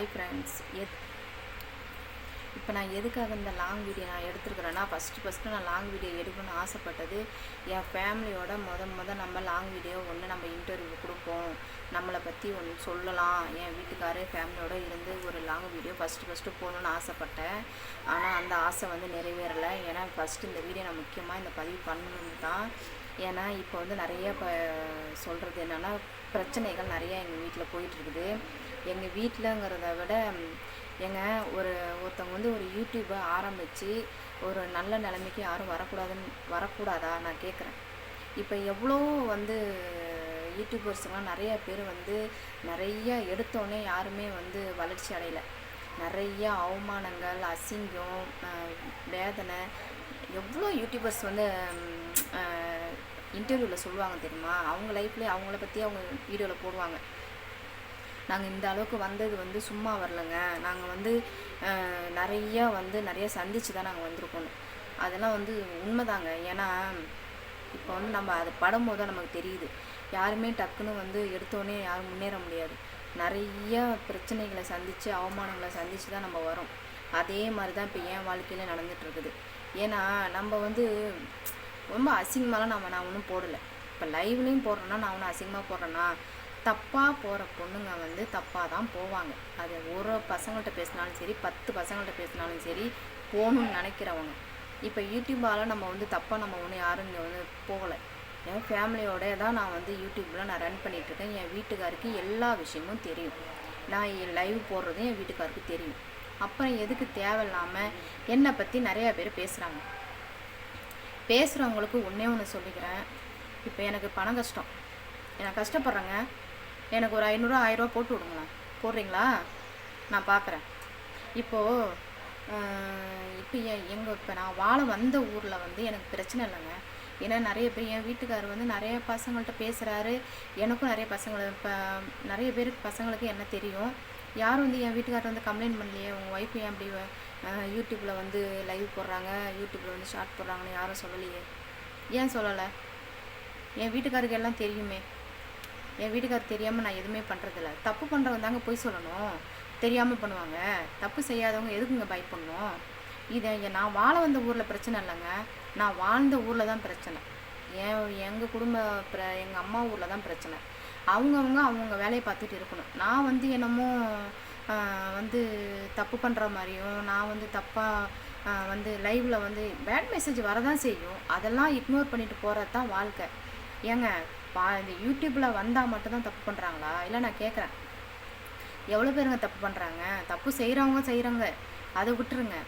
Hi friends எத் இப்போ நான் எதுக்காக இந்த லாங் வீடியோ நான் எடுத்துருக்குறேன்னா ஃபஸ்ட்டு ஃபஸ்ட்டு நான் லாங் வீடியோ எடுக்கணும்னு ஆசைப்பட்டது என் ஃபேமிலியோட முத முத நம்ம லாங் வீடியோ ஒன்று நம்ம இன்டர்வியூ கொடுப்போம். நம்மளை பற்றி ஒன்று சொல்லலாம். என் வீட்டுக்காரே ஃபேமிலியோடு இருந்து ஒரு லாங் வீடியோ ஃபஸ்ட்டு ஃபஸ்ட்டு போகணுன்னு ஆசைப்பட்டேன். ஆனால் அந்த ஆசை வந்து நிறைவேறலை. ஏன்னா ஃபஸ்ட்டு இந்த வீடியோ நான் முக்கியமாக இந்த பதிவு பண்ணணும்னு தான். ஏன்னா இப்போ வந்து நிறைய இப்போ சொல்கிறது என்னென்னா பிரச்சனைகள் நிறையா எங்கள் வீட்டில் போயிட்டுருக்குது எங்கள் வீட்டிலங்கிறத விட எங்கள் ஒரு ஒருத்தவங்க வந்து ஒரு யூடியூப்பை ஆரம்பித்து ஒரு நல்ல நிலைமைக்கு யாரும் வரக்கூடாதுன்னு வரக்கூடாதா நான் கேட்குறேன் இப்போ எவ்வளோ வந்து யூடியூபர்ஸ்லாம் நிறைய பேர் வந்து நிறைய எடுத்தோடனே யாருமே வந்து வளர்ச்சி அடையலை. நிறைய அவமானங்கள் அசிங்கம் வேதனை எவ்வளோ யூடியூபர்ஸ் வந்து இன்டர்வியூவில் சொல்லுவாங்க தெரியுமா? அவங்க லைஃப்லேயே அவங்கள பற்றி அவங்க வீடியோவில் போடுவாங்க. நாங்கள் இந்த அளவுக்கு வந்தது வந்து சும்மா வரலங்க. நாங்கள் வந்து நிறையா நிறைய வந்து நிறைய சந்திச்சு தான் நாங்கள் வந்திருக்கோம். அதெல்லாம் வந்து உண்மைதாங்க. ஏன்னா இப்போ வந்து நம்ம அது படும்போது தான் நமக்கு தெரியுது. யாருமே டக்குன்னு வந்து எடுத்தோடனே யாரும் முன்னேற முடியாது. நிறைய பிரச்சனைகளை சந்தித்து அவமானங்களை சந்தித்து தான் நம்ம வரோம். அதே மாதிரி தான் இப்போ என் வாழ்க்கையில் நடந்துகிட்ருக்குது ஏன்னா நம்ம வந்து ரொம்ப அசிங்கமாலாம் நம்ம நான் ஒன்றும் போடலை. இப்போ லைவ்லேயும் போடுறேன்னா நான் ஒன்றும் அசிங்கமாக போடுறேன்னா தப்பாக போகிற பொண்ணுங்க வந்து தப்பாக தான் போவாங்க. அது ஒரு பசங்கள்கிட்ட பேசினாலும் சரி பத்து பசங்கள்கிட்ட பேசினாலும் சரி போகணும்னு நினைக்கிறவங்க. இப்போ யூடியூப்பால் நம்ம வந்து தப்பாக நம்ம ஒன்றும் யாரும் இங்கே வந்து போகலை. என் ஃபேமிலியோட தான் நான் வந்து யூடியூப்பில் நான் ரன் பண்ணிகிட்ருக்கேன் என் வீட்டுக்காருக்கு எல்லா விஷயமும் தெரியும். நான் லைவ் போடுறதும் என் வீட்டுக்காருக்கு தெரியும். அப்புறம் எதுக்கு தேவையில்லாமல் என்னை பற்றி நிறையா பேர் பேசுகிறாங்க பேசுகிறவங்களுக்கு ஒன்றே ஒன்று சொல்லிக்கிறேன். இப்போ எனக்கு பணம் கஷ்டம். நான் கஷ்டப்படுறேங்க. எனக்கு ஒரு ஐநூறுரூவா ஆயிரரூவா போட்டு விடுங்களேன். போடுறீங்களா? நான் பார்க்குறேன். இப்போது இப்போ எங்கள் இப்போ நான் வாழ வந்த ஊரில் வந்து எனக்கு பிரச்சனை இல்லைங்க. ஏன்னா நிறைய பேர் என் வீட்டுக்காரர் வந்து நிறைய பசங்கள்கிட்ட பேசுகிறாரு எனக்கும் நிறைய பசங்களை இப்போ நிறைய பேருக்கு பசங்களுக்கு என்ன தெரியும். யாரும் வந்து என் வீட்டுக்காரர் வந்து கம்ப்ளைண்ட் பண்ணலையே? உங்கள் ஒய்ஃப் ஏன் அப்படி யூடியூப்பில் வந்து லைவ் போடுறாங்க? யூடியூப்பில் வந்து ஷார்ட் போடுறாங்கன்னு யாரும் சொல்லலையே? ஏன் சொல்லலை? என் வீட்டுக்காருக்கு எல்லாம் தெரியுமே. என் வீட்டுக்காரர் தெரியாமல் நான் எதுவுமே பண்ணுறதில்ல தப்பு பண்ணுறவங்க தாங்க போய் சொல்லணும். தெரியாமல் பண்ணுவாங்க. தப்பு செய்யாதவங்க எதுக்குங்க பயப்படணும் இதை நான் வாழ வந்த ஊரில் பிரச்சனை இல்லைங்க. நான் வாழ்ந்த ஊரில் தான் பிரச்சனை. என் எங்கள் குடும்ப பிர எங்கள் அம்மா ஊரில் தான் பிரச்சனை. அவங்கவுங்க அவங்க வேலையை பார்த்துட்டு இருக்கணும். நான் வந்து என்னமோ வந்து தப்பு பண்ணுற மாதிரியும் நான் வந்து தப்பாக வந்து லைவில் வந்து பேட் மெசேஜ் வரதான் செய்யும். அதெல்லாம் இக்னோர் பண்ணிட்டு போகிறது தான் வாழ்க்கை. ஏங்க பா இந்த யூடியூப்பில் வந்தால் மட்டும்தான் தப்பு பண்ணுறாங்களா இல்லை நான் கேட்குறேன் எவ்வளோ பேருங்க தப்பு பண்ணுறாங்க தப்பு செய்கிறவங்க செய்கிறாங்க அதை விட்டுருங்க.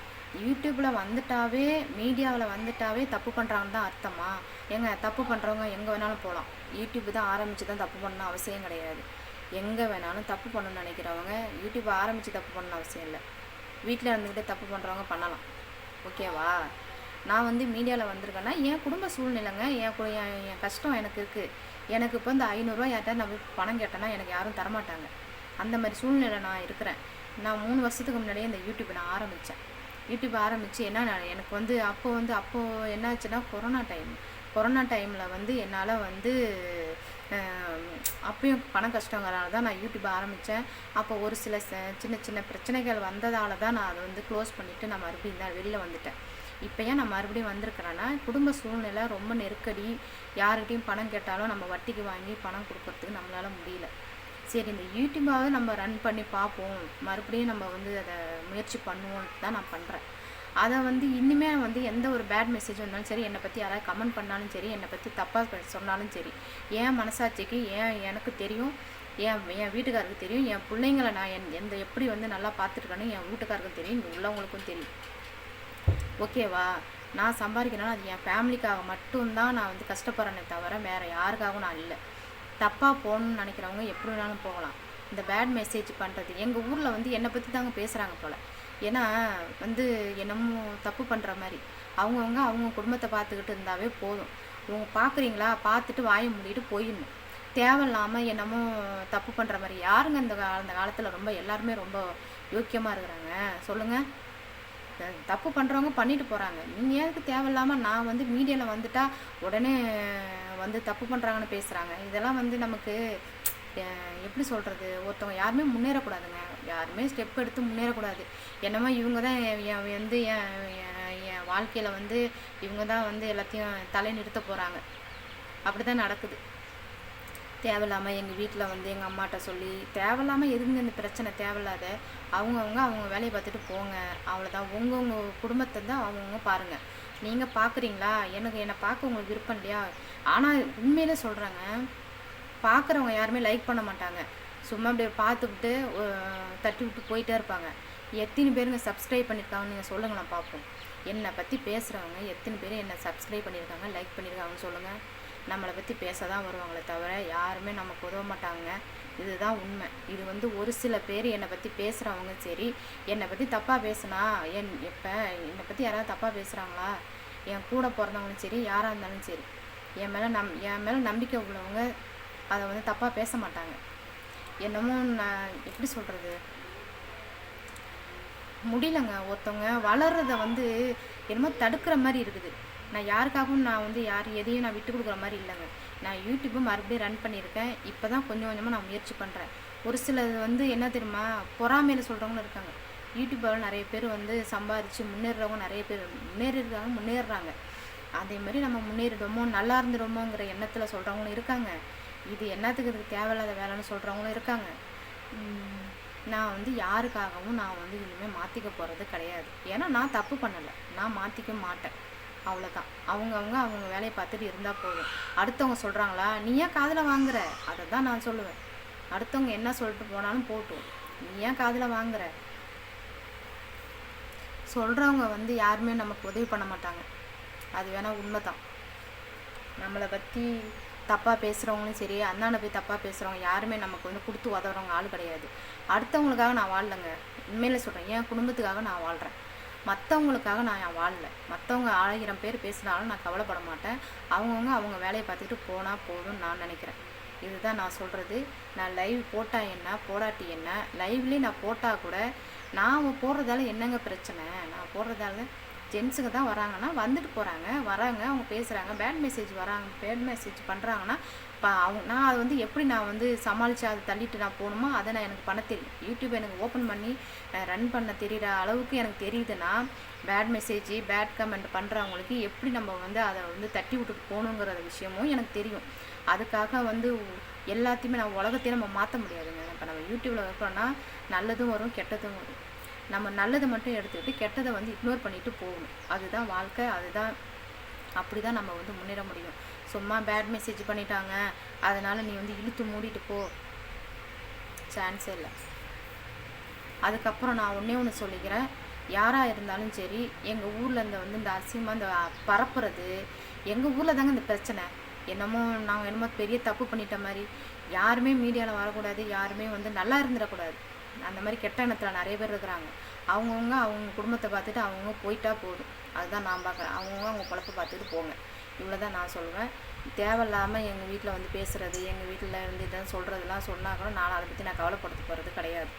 யூடியூப்பில் வந்துட்டாவே மீடியாவில் வந்துட்டாவே தப்பு பண்ணுறாங்கன்னு தான் அர்த்தமா? ஏங்க தப்பு பண்ணுறவங்க எங்கே வேணாலும் போகலாம் யூடியூப் தான் ஆரம்பித்து தான் தப்பு பண்ணணும் அவசியம் கிடையாது. எங்கே வேணாலும் தப்பு பண்ணணும்னு நினைக்கிறவங்க யூடியூப் ஆரம்பித்து தப்பு பண்ணணும் அவசியம் இல்லை. வீட்டில் இருந்துக்கிட்டே தப்பு பண்ணுறவங்க பண்ணலாம். ஓகேவா? நான் வந்து மீடியாவில் வந்திருக்கேன்னா என் குடும்ப சூழ்நிலைங்க என் கு- என் என் கஷ்டம் எனக்கு இருக்குது எனக்கு இப்போ இந்த ஐநூறுரூவா யார்ட்டா நான் பணம் கேட்டேன்னா எனக்கு யாரும் தரமாட்டாங்க. அந்த மாதிரி சூழ்நிலை நான் இருக்கிறேன். நான் மூணு வருஷத்துக்கு முன்னாடியே இந்த யூடியூப் நான் ஆரம்பித்தேன் யூடியூப் ஆரம்பித்து என்ன நான் எனக்கு வந்து அப்போ வந்து அப்போது என்னாச்சுன்னா கொரோனா டைம் கொரோனா டைமில் வந்து என்னால் வந்து அப்பயும் பண கஷ்டங்கிறனால தான் நான் யூடியூப் ஆரம்பித்தேன் அப்போ ஒரு சில ச- சின்ன சின்ன பிரச்சனைகள் வந்ததால தான் நான் அதை வந்து க்ளோஸ் பண்ணிவிட்டு நான் மறுபடியும் தான் வெளியில் வந்துட்டேன். இப்போ ஏன் நான் மறுபடியும் வந்திருக்கிறேன்னா குடும்ப சூழ்நிலை ரொம்ப நெருக்கடி. யார்கிட்டையும் பணம் கேட்டாலும் நம்ம வட்டிக்கு வாங்கி பணம் கொடுக்கறதுக்கு நம்மளால் முடியல. சரி இந்த யூடியூபாவது நம்ம ரன் பண்ணி பார்ப்போம். மறுபடியும் நம்ம வந்து அதை முயற்சி பண்ணுவோம் தான் நான் பண்ணுறேன் அதை வந்து இனிமே வந்து எந்த ஒரு பேட் மெசேஜ் வந்தாலும் சரி என்னை பற்றி யாராவது கமெண்ட் பண்ணாலும் சரி என்னை பற்றி தப்பாக சொன்னாலும் சரி ஏன் மனசாட்சிக்கு ஏன் எனக்கு தெரியும் என் என் வீட்டுக்காருக்கு தெரியும் என் பிள்ளைங்களை நான் என் எந்த எப்படி வந்து நல்லா பார்த்துருக்கேன்னு என் வீட்டுக்காருக்கும் தெரியும் இங்கே உள்ளவங்களுக்கும் தெரியும். ஓகேவா? நான் சம்பாதிக்கிறேன்னா அது என் ஃபேமிலிக்காக மட்டும்தான் நான் வந்து கஷ்டப்படுறேனே தவிர வேறு யாருக்காகவும் நான் இல்லை. தப்பாக போகணும்னு நினைக்கிறவங்க எப்படி வேணாலும் போகலாம். இந்த பேட் மெசேஜ் பண்ணுறது எங்கள் ஊரில் வந்து என்னை பற்றி தாங்க பேசுகிறாங்க போல். ஏன்னா வந்து என்னமோ தப்பு பண்ணுற மாதிரி. அவங்கவுங்க அவங்க குடும்பத்தை பார்த்துக்கிட்டு இருந்தாவே போதும். இவங்க பார்க்குறீங்களா? பார்த்துட்டு வாயை மூடிட்டு போயிடணும். தேவையில்லாமல் என்னமோ தப்பு பண்ணுற மாதிரி. யாருங்க இந்த கா அந்த காலத்தில் ரொம்ப எல்லாருமே ரொம்ப யோக்கியமாக இருக்கிறாங்க? சொல்லுங்கள் தப்பு பண்ணுறவங்க பண்ணிட்டு போகிறாங்க நீங்கள் எதுக்கு தேவையில்லாமல் நான் வந்து மீடியாவில் வந்துட்டா உடனே வந்து தப்பு பண்ணுறாங்கன்னு பேசுகிறாங்க இதெல்லாம் வந்து நமக்கு எப்படி சொல்கிறது ஒருத்தவங்க யாருமே முன்னேறக்கூடாதுங்க. யாருமே ஸ்டெப் எடுத்து முன்னேறக்கூடாது. என்னமோ இவங்க தான் என் வந்து என் என் வாழ்க்கையில் வந்து இவங்க தான் வந்து எல்லாத்தையும் தலை நிறுத்த போகிறாங்க அப்படி தான் நடக்குது. தேவையில்லாமல் எங்கள் வீட்டில் வந்து எங்கள் அம்மாட்ட சொல்லி தேவையில்லாமல் எதுங்க இந்த பிரச்சனை? தேவையில்லாத அவங்கவுங்க அவங்க வேலையை பார்த்துட்டு போங்க. அவ்வளோதான் உங்கவுங்க குடும்பத்தை தான் அவங்கவுங்க பாருங்கள் நீங்கள் பார்க்குறீங்களா எனக்கு என்னை பார்க்க உங்களுக்கு விருப்பம் இல்லையா? ஆனால் உண்மையிலே சொல்கிறாங்க பார்க்குறவங்க யாருமே லைக் பண்ண மாட்டாங்க. சும்மா அப்படியே பார்த்துக்கிட்டு தட்டி விட்டு போயிட்டே இருப்பாங்க. எத்தனை பேருங்க சப்ஸ்கிரைப் பண்ணியிருக்காங்கன்னு நீங்கள் சொல்லுங்களேன் பார்ப்போம். என்னை பற்றி பேசுகிறவங்க எத்தனை பேர் என்னை சப்ஸ்கிரைப் பண்ணியிருக்காங்க லைக் பண்ணியிருக்காங்கன்னு சொல்லுங்கள் நம்மளை பற்றி பேச தான் வருவாங்களே தவிர யாருமே நமக்கு உதவ மாட்டாங்க. இதுதான் உண்மை. இது வந்து ஒரு சில பேர் என்னை பற்றி பேசுகிறவங்க சரி என்னை பற்றி தப்பாக பேசுனா என் எப்போ என்னை பற்றி யாராவது தப்பாக பேசுகிறாங்களா என் கூட பிறந்தவங்களும் சரி யாராக இருந்தாலும் சரி என் மேலே நம் என் மேலே நம்பிக்கை உள்ளவங்க அதை வந்து தப்பாக பேச மாட்டாங்க. என்னமோ நான் எப்படி சொல்கிறது முடியலங்க. ஒருத்தவங்க வளர்றதை வந்து என்னமோ தடுக்கிற மாதிரி இருக்குது. நான் யாருக்காகவும் நான் வந்து யார் எதையும் நான் விட்டு கொடுக்குற மாதிரி இல்லைங்க. நான் யூடியூப்பும் மறுபடியும் ரன் பண்ணியிருக்கேன். இப்போ தான் கொஞ்சம் கொஞ்சமாக நான் முயற்சி பண்ணுறேன் ஒரு சிலது வந்து என்ன தெரியுமா? பொறாமையில் சொல்கிறவங்களும் இருக்காங்க. யூடியூப்பில் நிறைய பேர் வந்து சம்பாதிச்சு முன்னேறுறவங்க நிறைய பேர் முன்னேறிருக்காங்க முன்னேறுறாங்க. அதே மாதிரி நம்ம முன்னேறிடுவோமோ நல்லா இருந்துடுவோமோங்கிற எண்ணத்தில் சொல்கிறவங்களும் இருக்காங்க. இது என்னத்துக்கு இதுக்கு தேவையில்லாத வேலைன்னு சொல்கிறவங்களும் இருக்காங்க. நான் வந்து யாருக்காகவும் நான் வந்து இனிமேல் மாற்றிக்க போகிறது கிடையாது. ஏன்னா நான் தப்பு பண்ணலை. நான் மாற்றிக்க மாட்டேன். அவ்வளோதான் அவங்கவுங்க அவங்க வேலையை பார்த்துட்டு இருந்தால் போதும். அடுத்தவங்க சொல்கிறாங்களா நீ ஏன் காதில் வாங்குற? அதை தான் நான் சொல்லுவேன். அடுத்தவங்க என்ன சொல்லிட்டு போனாலும் போட்டும். நீ ஏன் காதில் வாங்குற? சொல்கிறவங்க வந்து யாருமே நமக்கு உதவி பண்ண மாட்டாங்க. அது வேணால் உண்மை தான் நம்மளை பற்றி தப்பாக பேசுகிறவங்களும் சரி அந்தாண்ட போய் தப்பாக பேசுகிறவங்க யாருமே நமக்கு வந்து கொடுத்து உதவுறவங்க ஆள் கிடையாது. அடுத்தவங்களுக்காக நான் வாழலைங்க. உண்மையில சொல்கிறேன் என் குடும்பத்துக்காக நான் வாழ்கிறேன் மற்றவங்களுக்காக நான் என் வாழல. மற்றவங்க ஆயிரம் பேர் பேசினாலும் நான் கவலைப்பட மாட்டேன். அவங்கவுங்க அவங்க வேலையை பார்த்துக்கிட்டு போனால் போதும்னு நான் நினைக்கிறேன். இதுதான் நான் சொல்கிறது நான் லைவ் போட்டால் என்ன? போடாட்டி என்ன? லைவ்லேயே நான் போட்டால் கூட நான் போடுறதால என்னங்க பிரச்சனை? நான் போடுறதால ஜென்ஸுங்க தான் வராங்கன்னா வந்துட்டு போகிறாங்க வராங்க அவங்க பேசுகிறாங்க பேட் மெசேஜ் வராங்க பேட் மெசேஜ் பண்ணுறாங்கன்னா இப்போ அவங்க நான் அதை வந்து எப்படி நான் வந்து சமாளித்து அதை தள்ளிட்டு நான் போகணுமோ அதை நான் எனக்கு பண்ண தெரியும். யூடியூப் எனக்கு ஓப்பன் பண்ணி ரன் பண்ண தெரிகிற அளவுக்கு எனக்கு தெரியுதுன்னா பேட் மெசேஜ் பேட் கமெண்ட் பண்ணுறவங்களுக்கு எப்படி நம்ம வந்து அதை வந்து தட்டி விட்டுட்டு போகணுங்கிற விஷயமும் எனக்கு தெரியும். அதுக்காக வந்து எல்லாத்தையுமே நம்ம உலகத்தையும் நம்ம மாற்ற முடியாதுங்க. இப்போ நம்ம யூடியூப்பில் இருக்கிறோன்னா நல்லதும் வரும் கெட்டதும் வரும். நம்ம நல்லதை மட்டும் எடுத்துக்கிட்டு கெட்டதை வந்து இக்னோர் பண்ணிட்டு போகணும். அதுதான் வாழ்க்கை அதுதான் அப்படி தான் நம்ம வந்து முன்னேற முடியும். சும்மா பேட் மெசேஜ் பண்ணிட்டாங்க அதனால் நீ வந்து இழுத்து மூடிட்டு போ. சான்ஸே இல்லை. அதுக்கப்புறம் நான் ஒன்றே ஒன்று சொல்லிக்கிறேன். யாராக இருந்தாலும் சரி எங்கள் ஊரில் இந்த வந்து இந்த அசிங்கமாக இந்த பரப்புறது எங்கள் ஊரில் தாங்க இந்த பிரச்சனை. என்னமோ நாங்கள் என்னமோ பெரிய தப்பு பண்ணிட்ட மாதிரி. யாருமே மீடியாவில் வரக்கூடாது யாருமே வந்து நல்லா இருந்துடக்கூடாது. அந்த மாதிரி கெட்ட எண்ணத்தில் நிறைய பேர் இருக்கிறாங்க. அவங்கவுங்க அவங்க குடும்பத்தை பார்த்துட்டு அவங்கவுங்க போயிட்டா போதும். அதுதான் நான் பார்க்குறேன். அவங்கவுங்க அவங்க பொழப்ப பார்த்துட்டு போங்க. இவ்வளோ தான் நான் சொல்லுவேன். தேவையில்லாமல் எங்கள் வீட்டில் வந்து பேசுகிறது எங்கள் வீட்டில் இருந்து இதை சொல்கிறதுலாம் சொன்னால் கூட நான் அதை பற்றி நான் கவலைப்படுத்த போகிறது கிடையாது.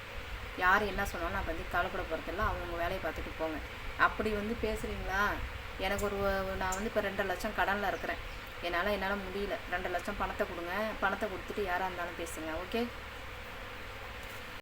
யார் என்ன சொன்னாலும் நான் பற்றி கவலைப்பட போகிறதில்ல அவங்க வேலையை பார்த்துட்டு போங்க. அப்படி வந்து பேசுகிறீங்களா எனக்கு ஒரு நான் வந்து இப்போ ரெண்டு லட்சம் கடனில் இருக்கிறேன். என்னால் என்னால் முடியல. ரெண்டு லட்சம் பணத்தை கொடுங்க. பணத்தை கொடுத்துட்டு யாராக இருந்தாலும் பேசுங்க. ஓகே?